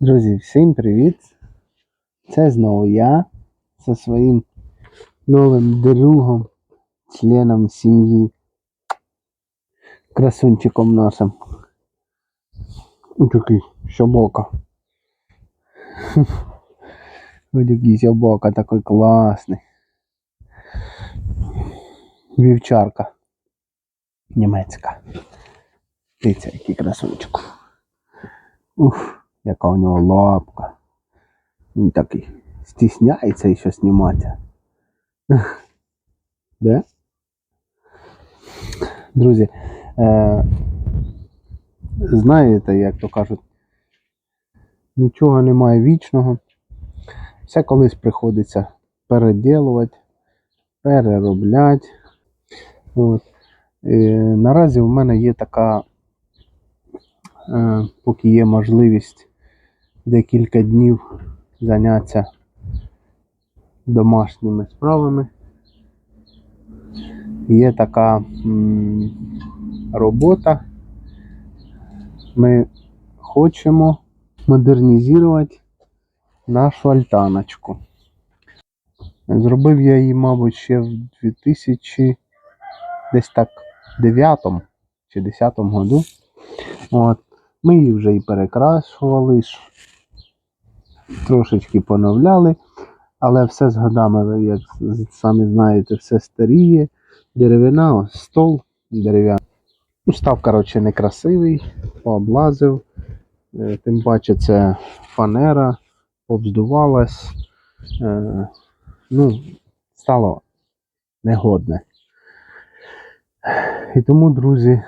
Друзі, всім привіт! Це знову я зі своїм новим другом, членом сім'ї, красунчиком. Ось Такий щобока. Ось такий щобока, такий класний. Вівчарка. Німецька. Дивіться, який красунчик. Ух, яка у нього лапка. Він такий стісняється ще знімати. Да? Друзі, е, знаєте, як то кажуть, нічого немає вічного. Все колись приходиться переділувати, переробляти. От. Е, наразі в мене є така е, поки є можливість декілька днів зайнятися домашніми справами. Є така м, робота. Ми хочемо модернізувати нашу альтаночку. Зробив я її, мабуть, ще в 2000 десь так 9 чи 10 году. От. Ми її вже і перекрашували, трошечки поновляли, але все з годами, як самі знаєте, все старіє. Деревина, ось стол дерев'яний. Ну, став, коротше, некрасивий, пооблазив. Е, Тим паче це фанера, обздувалась. Е, ну, стало негодне. І тому, друзі,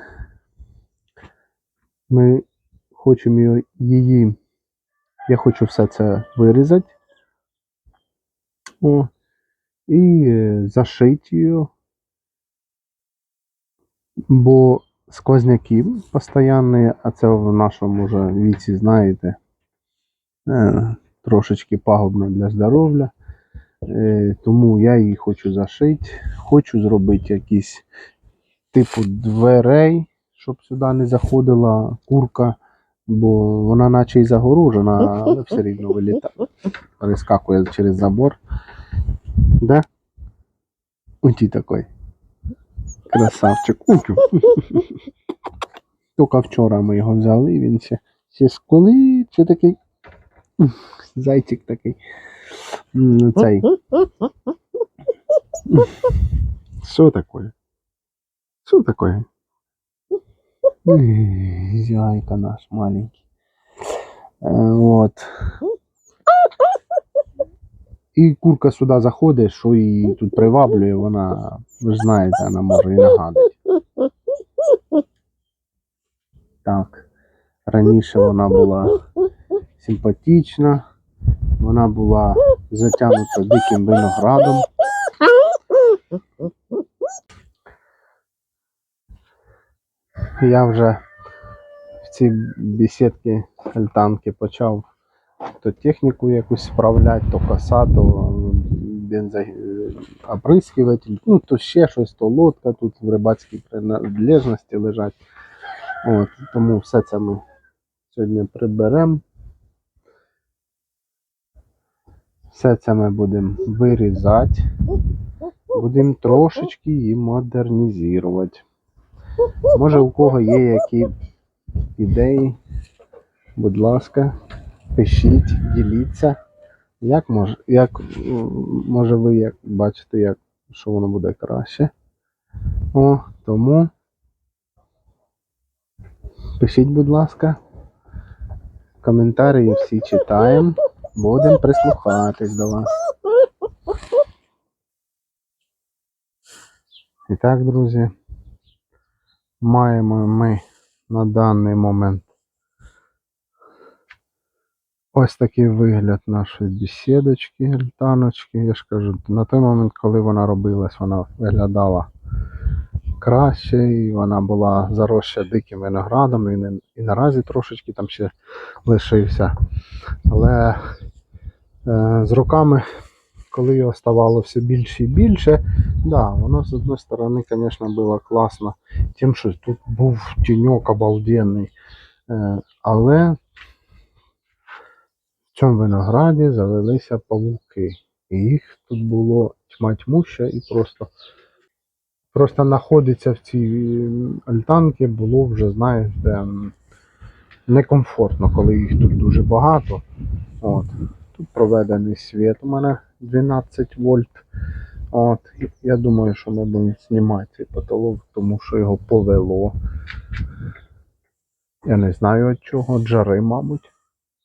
ми хочемо її. Я хочу все це вирізати. О, і е, зашити її. Бо сквозняки постійні, а це в нашому вже віці, знаєте, е, трошечки пагубно для здоров'я. Е, тому я її хочу зашити. Хочу зробити якісь типу дверей, щоб сюди не заходила курка, бо вона наче і загорожена, але все рівно вилітає. Перескакує через забор. Да? Уті такой. Красавчик. Утю. Тільки вчора ми його взяли, він ще, ще сколи, чи такий. Зайчик такий. Цей. Що таке? Що таке? Зяйка наш маленький. Е, от. І курка сюди заходить, що її тут приваблює, вона, ви ж знаєте, вона може і нагадати. Так. Раніше вона була симпатична, вона була затягнута диким виноградом. Я вже в цій бесідці альтанки почав то техніку якусь справляти, то коса, то бензооприскиватель, ну то ще щось, то лодка тут в рибацькій приналежності лежать. От, тому все це ми сьогодні приберемо. Все це ми будемо вирізати. Будемо трошечки її модернізувати. Може у кого є які ідеї, будь ласка, пишіть, діліться. Як може, як, може ви як бачите, як, що воно буде краще. О, тому пишіть, будь ласка. Коментарі всі читаємо. Будемо прислухатись до вас. І так, друзі, маємо ми на даний момент ось такий вигляд нашої бесідочки, альтаночки. Я ж кажу, на той момент, коли вона робилась, вона виглядала краще, і вона була заросша диким виноградом, і, не, і наразі трошечки там ще лишився. Але е, з роками, коли його ставало все більше і більше, да, воно з одної сторони, звісно, було класно, тим, що тут був тіньок обалденний. Е, але цьому винограді завелися павуки. І їх тут було тьма тьмуща і просто. Просто знаходиться в цій альтанці було вже, знаєш, де некомфортно, коли їх тут дуже багато. От. Тут проведений світ у мене 12 вольт. От. Я думаю, що ми будемо знімати цей потолок, тому що його повело. Я не знаю від чого, від жари, мабуть,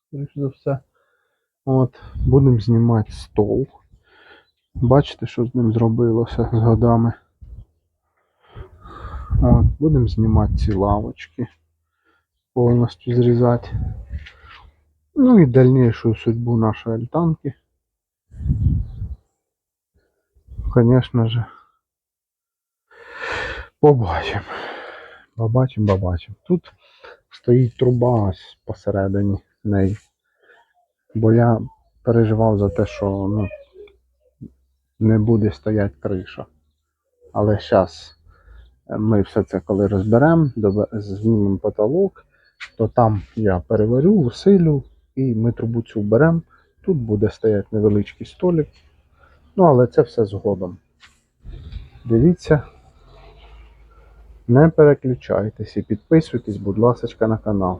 скоріш за все. От. Будемо знімати стол. Бачите, що з ним зробилося з годами. От. Будемо знімати ці лавочки. Повністю зрізати. Ну і дальнішу судьбу нашої альтанки. Конечно же. Побачимо. Побачимо, побачимо. Тут стоїть труба посередині неї. Бо я переживав за те, що ну, не буде стояти криша. Але зараз ми все це коли розберемо, знімемо потолок, то там я переварю, усилю і ми трубу цю беремо. Тут буде стояти невеличкий столик. Ну, але це все згодом. Дивіться. Не переключайтесь і підписуйтесь, будь ласка, на канал.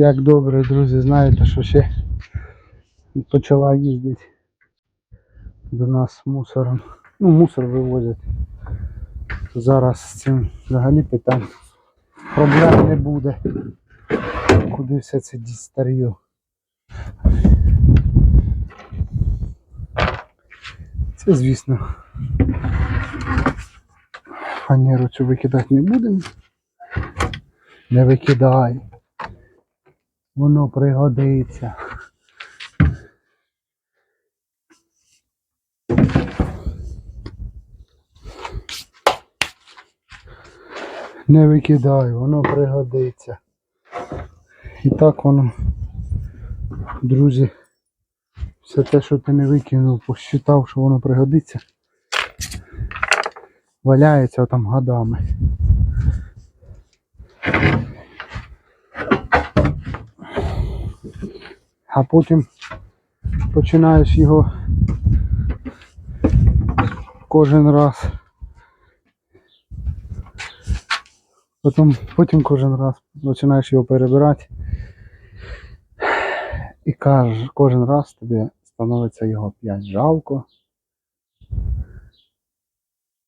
Як добре, друзі, знаєте, що ще почала їздити до нас мусором. Ну, мусор вивозять. Зараз з цим взагалі питань проблем не буде. Куди все це дістар'ю. Це, звісно, фанеру цю викидати не будемо. Не викидай. Воно пригодиться. Не викидай, воно пригодиться. І так воно, друзі, все те, що ти не викинув, посчитав, що воно пригодиться, валяється там годами. А потім починаєш його кожен раз. Потім, потім кожен раз починаєш його перебирати. І каж, кожен раз тобі становиться його опять жалко.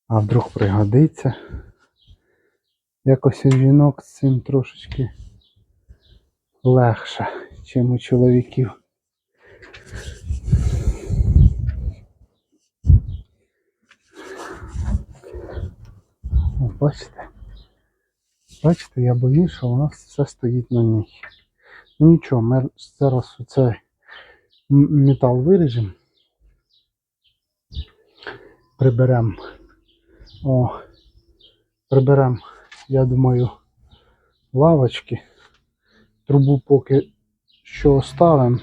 А вдруг пригодиться. Якось жінок з цим трошечки легше, чим у чоловіків. Бачите? Бачите, я боюсь, що у нас все стоїть на ній. Ну нічого, ми зараз оцей метал виріжемо. Приберемо. О, приберемо, я думаю, лавочки. Трубу поки що оставимо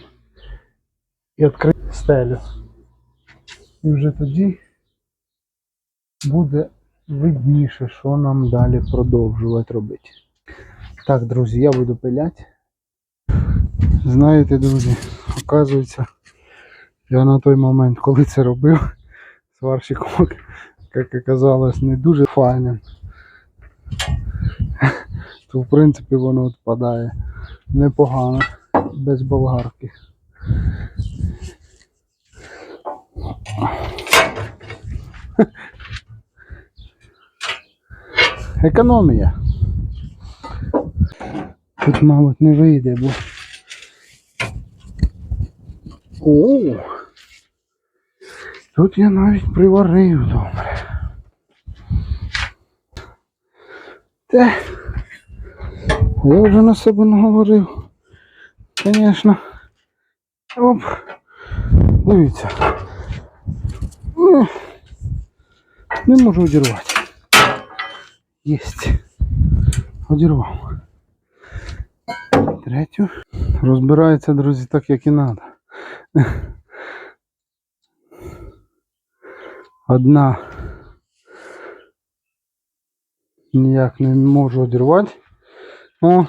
і відкриємо стелю. І вже тоді буде видніше, що нам далі продовжувати робити. Так, друзі, я буду пиляти. Знаєте, друзі, оказується, я на той момент, коли це робив, сварщиком, як оказалось, не дуже файним. То в принципі воно відпадає непогано, без болгарки. Економія. Тут, мабуть, не вийде, бо. О! Тут я навіть приварив добре. Те. Я вже на себе наговорив. Звісно. Оп. Дивіться. Ну, Не можу одірвати. Єсть. Одірвав. Третю. Розбирається, друзі, так як і треба. Одна ніяк не можу одірвати. О,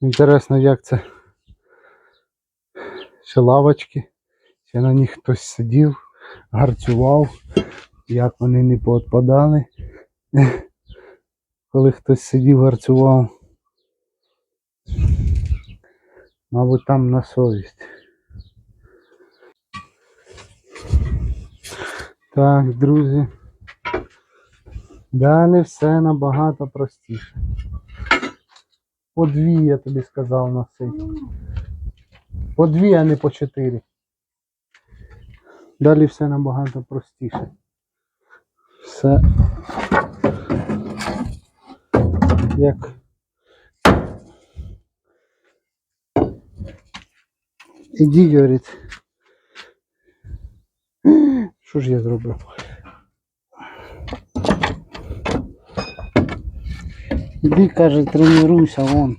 інтересно, як це. Ще лавочки. Ще на них хтось сидів, гарцював, як вони не поотпадали. Коли хтось сидів, гарцював. Мабуть, там на совість. Так, друзі. Далі все набагато простіше. По дві, я тобі сказав носить. По дві, а не по чотири. Далі все набагато простіше. Все як Іди, говорить. Що ж я зробив? Іди, каже, тренуйся вон.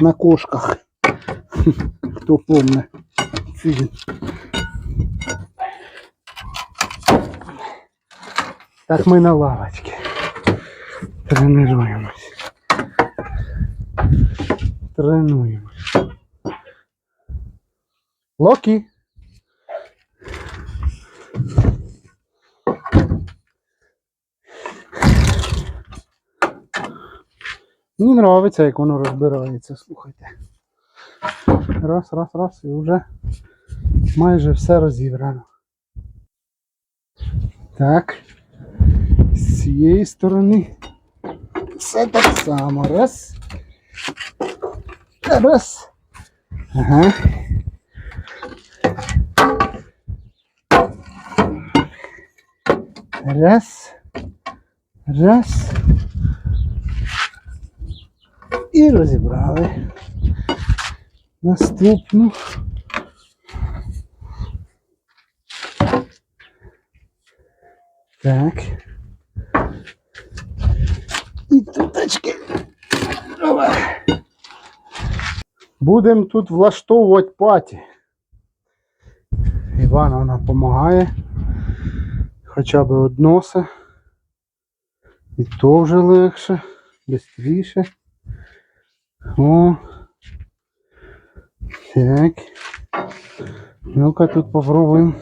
На кошках. Хто помне. Ці. Так ми на лавочці. Тренуємось. Тренуємось. Локі. Мені подобається, як воно розбирається, слухайте. Раз, раз, раз, і вже майже все розібрано. Так. З цієї сторони все так само. Раз. Раз. Ага. Раз. Раз. І розібрали. Наступну. Так. І туточки. Будемо тут влаштовувати паті. Івановна допомагає. Хоча б односи. І то вже легше, швидше. О. Так. Ну-ка тут попробуємо.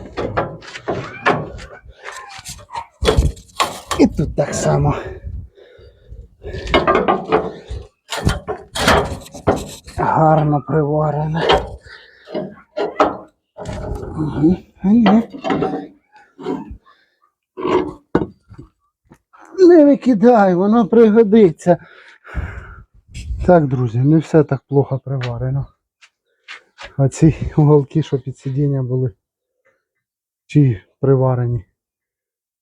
І тут так само. Гарно приварене. Угу. А ні. Не викидай, воно пригодиться. Так, друзі, не все так плохо приварено. А ці уголки, що під сидіння були, чи приварені,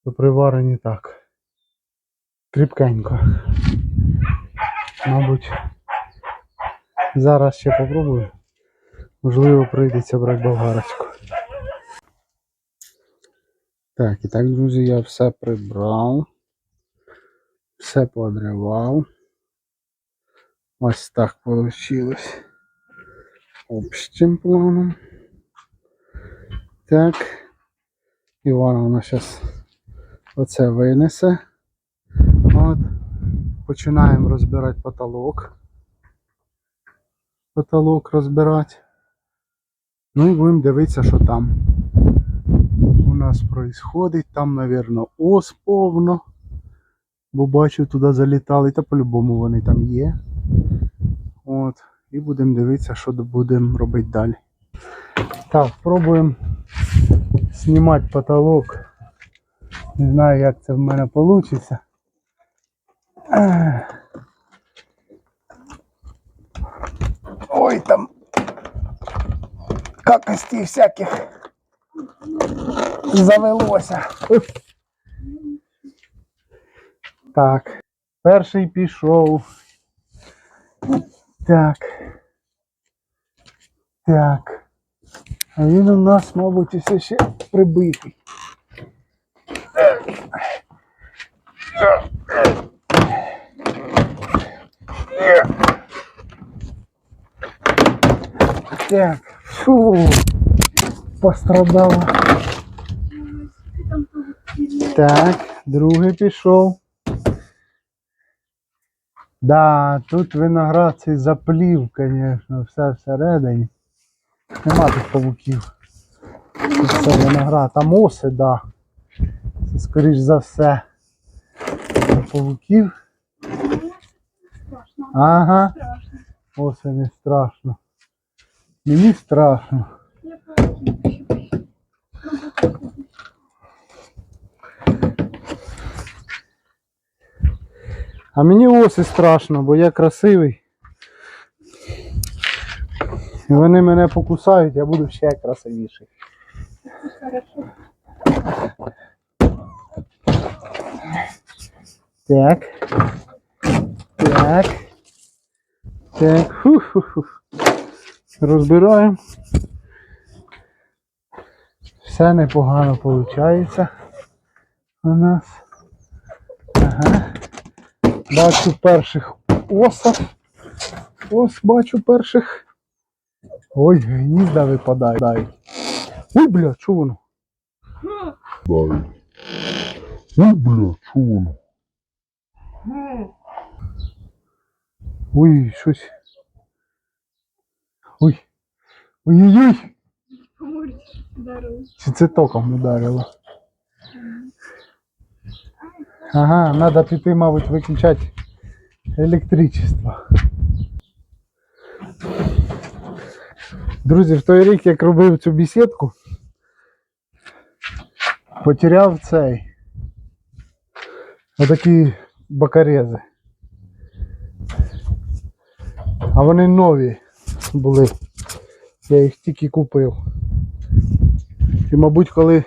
то приварені так. Кріпкенько. Мабуть, зараз ще попробую. Можливо, прийдеться брати болгарочку. Так, і так, друзі, я все прибрав. Все подривав. Ось так вийшло. Общим планом. Так. Івановна зараз оце винесе. От. Починаємо розбирати потолок. потолок розбирати. Ну і будемо дивитися, що там у нас происходить. Там, мабуть, ос повно. Бо бачу, туди залітали, та по-любому вони там є. От. І будемо дивитися, що будемо робити далі. Так, пробуємо знімати потолок. Не знаю, як це в мене вийде. Ой, там какостей всяких завелося. Так, перший пішов. Так. Так. А він у нас, мабуть, все ще прибитий. Так, фу, пострадало. Так, другий пішов. Да, тут виноград цей заплів, звісно, все всередині. Нема тут павуків. Тут все виноград. Там оси, да. Це скоріш за все. А Павуків. Ага. Оси не страшно. Мені страшно. А мені оси страшно, бо я красивий. І вони мене покусають, я буду ще красивіший. Так. Так. Так. Фу-ху-ху. Розбираємо. Все непогано виходить у нас. Ага. Бачу перших осов. Ось бачу перших. Ой, гнізда випадають. Ой, бля, чого воно? Ой, бля, чого воно? Ой, щось. Ой. Ой-ой-ой! Чи це током ударило? Ага, треба піти, мабуть, виключати електричество. Друзі, в той рік, як робив цю бесідку, потеряв цей. Отакі бокарези. А вони нові були. Я їх тільки купив. І, мабуть, коли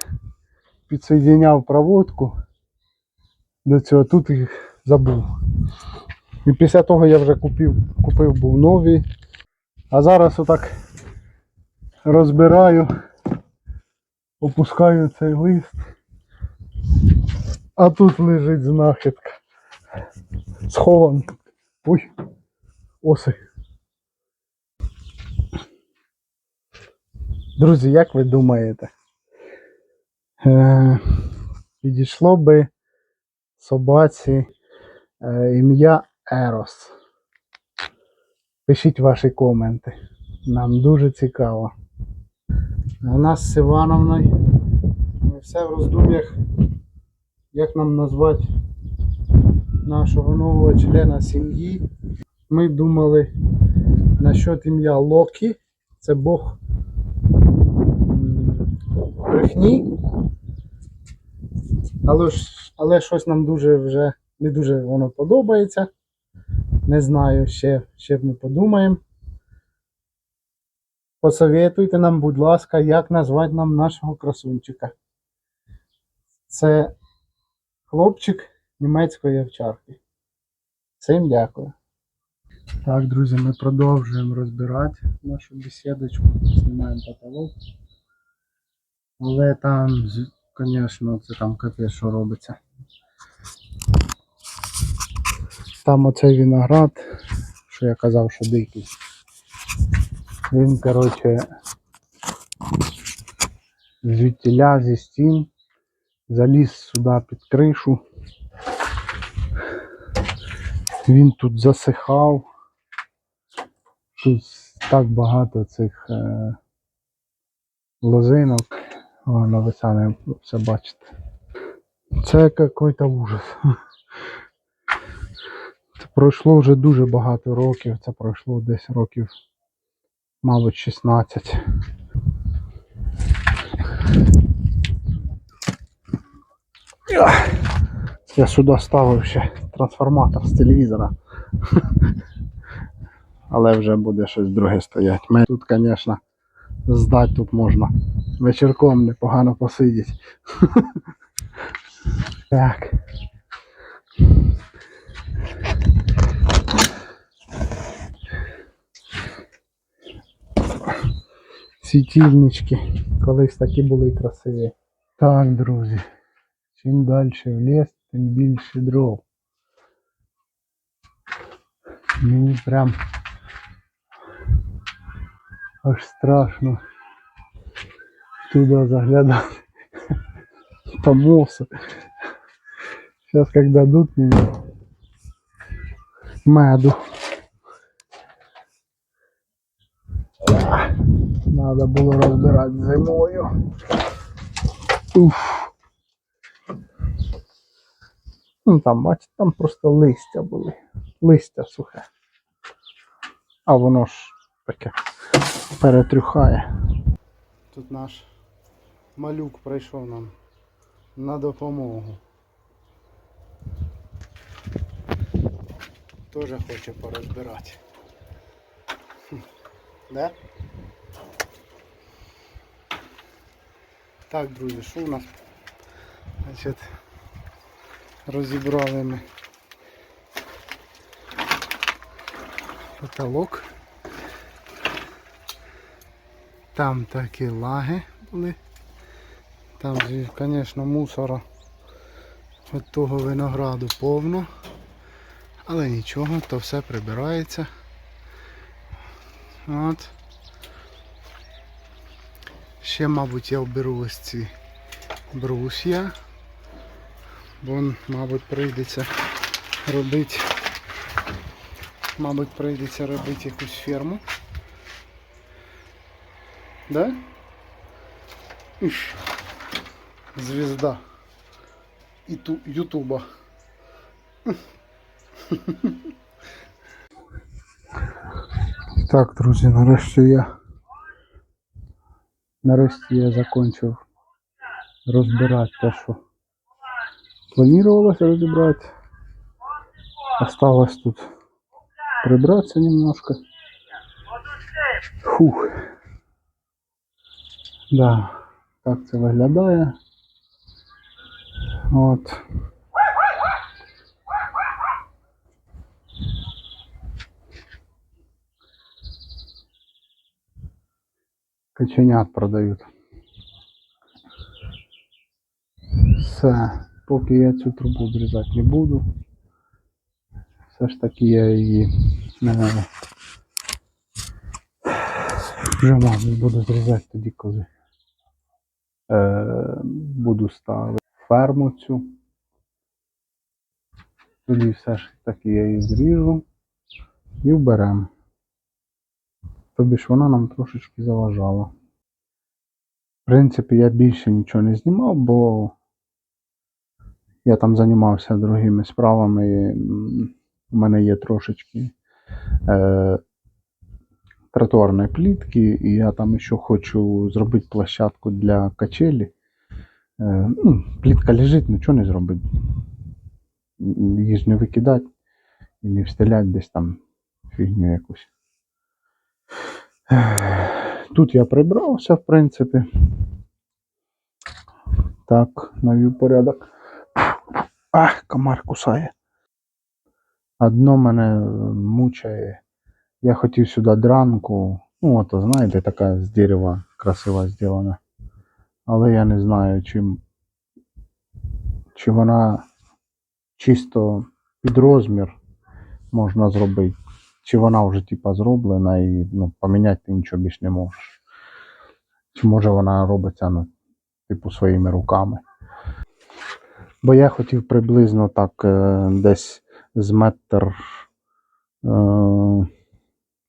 підсоєдняв проводку до цього, тут їх забув. І після того я вже купив, купив був нові. А зараз отак розбираю, опускаю цей лист. А тут лежить знахідка. Схован. Ой, оси. Друзі, як ви думаєте? Е, підійшло би собаці е, ім'я Ерос. Пишіть ваші коменти. Нам дуже цікаво. У нас з Івановною все в роздум'ях, як нам назвати нашого нового члена сім'ї. Ми думали насчет ім'я Локі. Це Бог брехні. Але, ж, але щось нам дуже вже не дуже воно подобається. Не знаю, ще, ще ми подумаємо. Посоветуйте нам, будь ласка, як назвати нам нашого красунчика. Це хлопчик німецької овчарки. Всім дякую. Так, друзі, ми продовжуємо розбирати нашу бесідочку, знімаємо потолок. Але там, звісно, це там капець, що робиться. Там оцей виноград, що я казав, що дикий. Він, коротше, звідтіля зі стін заліз сюди під кришу. Він тут засихав. Тут так багато цих е, лозинок. Воно ви самі все бачите. Це якийсь ужас. Це пройшло вже дуже багато років. Це пройшло десь років, мабуть, 16. Я сюди ставив ще трансформатор з телевізора. Але вже буде щось друге стоять. Тут, звісно, здати тут можна. Вечірком непогано посидіти. Так. Світильнички. Колись такі були красиві. Так, друзі. Чим далі в ліс, тим більше дров. Мені прям аж страшно туди заглядати. Помолся. Сейчас как дадут мне меду. Надо було розбирати зимою. Уф. Ну там, бачите, там просто листя були. Листя сухе. А воно ж таке перетрюхає. Тут наш малюк прийшов нам на допомогу. Тоже хоче порозбирати. Да? Так, друзі, що у нас? Значить, розібрали ми потолок. Там такі лаги були. Там, звісно, мусора від того винограду повно. Але нічого, то все прибирається. От. Ще, мабуть, я оберу ось ці брусья. Бо, мабуть, прийдеться робити. Мабуть, прийдеться робити якусь ферму. Да? Звізда. І ту Ютуба. Так, друзі, нарешті я нарешті я закончив розбирати те, що планувалося розібрати. Осталось тут прибратися немножко. Фух. Да, так це виглядає. От. Каченят продають. Все, поки я цю трубу зрізати не буду. Все ж таки я її е, вже мабуть буду зрізати тоді, коли е, буду ставити ферму цю. Тоді все ж таки я її зріжу і вберемо. Тобі ж вона нам трошечки заважала. В принципі, я більше нічого не знімав, бо я там займався другими справами. У мене є трошечки е, тротуарної плітки, і я там ще хочу зробити площадку для качелі. Е, ну, плітка лежить, нічого не зробить. Її ж не викидати і не встилять десь там фігню якусь. Тут я прибрався, в принципі. Так, навів порядок. Ах, комар кусає. Одно мене мучає. Я хотів сюди дранку. Ну, от, знаєте, така з дерева красиво зроблена. Але я не знаю, чим, чи вона чисто під розмір можна зробити. Чи вона вже типа зроблена і ну, поміняти ти нічого більш не можеш. Чи може вона робиться ну, типу своїми руками. Бо я хотів приблизно так е, десь з метр е,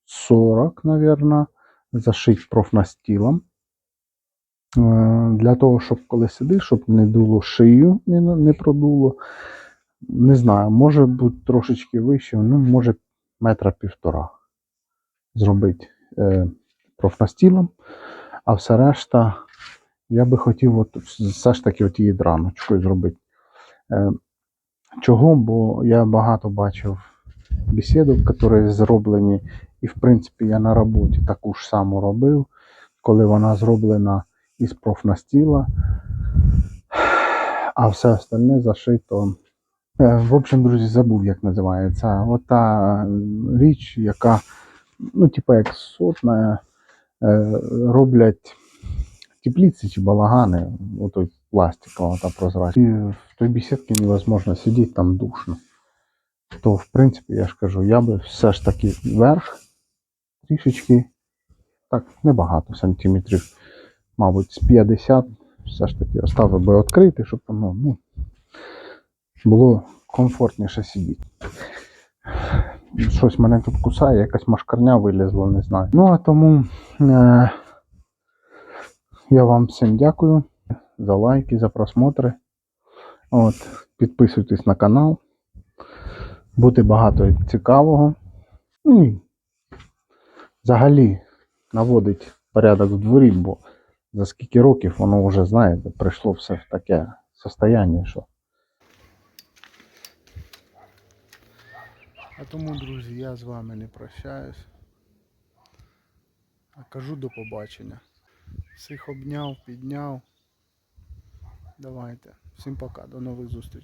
40, наверное, зашить профнастілом. Е, Для того, щоб коли сидиш, щоб не дуло шию, не, не продуло. Не знаю, може бути трошечки вище, ну, може метра півтора зробити е, профнастілом, а все решта я би хотів от, все ж таки її драночкою зробити. Е, чого? Бо я багато бачив бесідок, які зроблені, і в принципі я на роботі таку ж саму робив, коли вона зроблена із профнастіла, а все остальне зашито. Е, В общем, друзі, забув, як називається. Ота річ, яка, ну, типа як сотна, е, роблять теплиці чи балагани, отой пластикова та прозрачна. І в той бесідці невозможно сидіти, там душно. То, в принципі, я ж кажу, я би все ж таки вверх трішечки, так, небагато сантиметрів, мабуть, з 50, все ж таки оставив би відкрити, щоб там, ну, ну, було комфортніше сидіти. Щось мене тут кусає, якась машкарня вилізла, не знаю. Ну, а тому е- я вам всім дякую за лайки, за просмотри. От, підписуйтесь на канал. Буде багато цікавого. Ну і взагалі наводить порядок в дворі, бо за скільки років воно вже, знаєте, прийшло все в таке состояння, що. А тому, друзі, я з вами не прощаюсь. А кажу до побачення. Всіх обняв, підняв. Давайте. Всім пока, до нових зустрічей.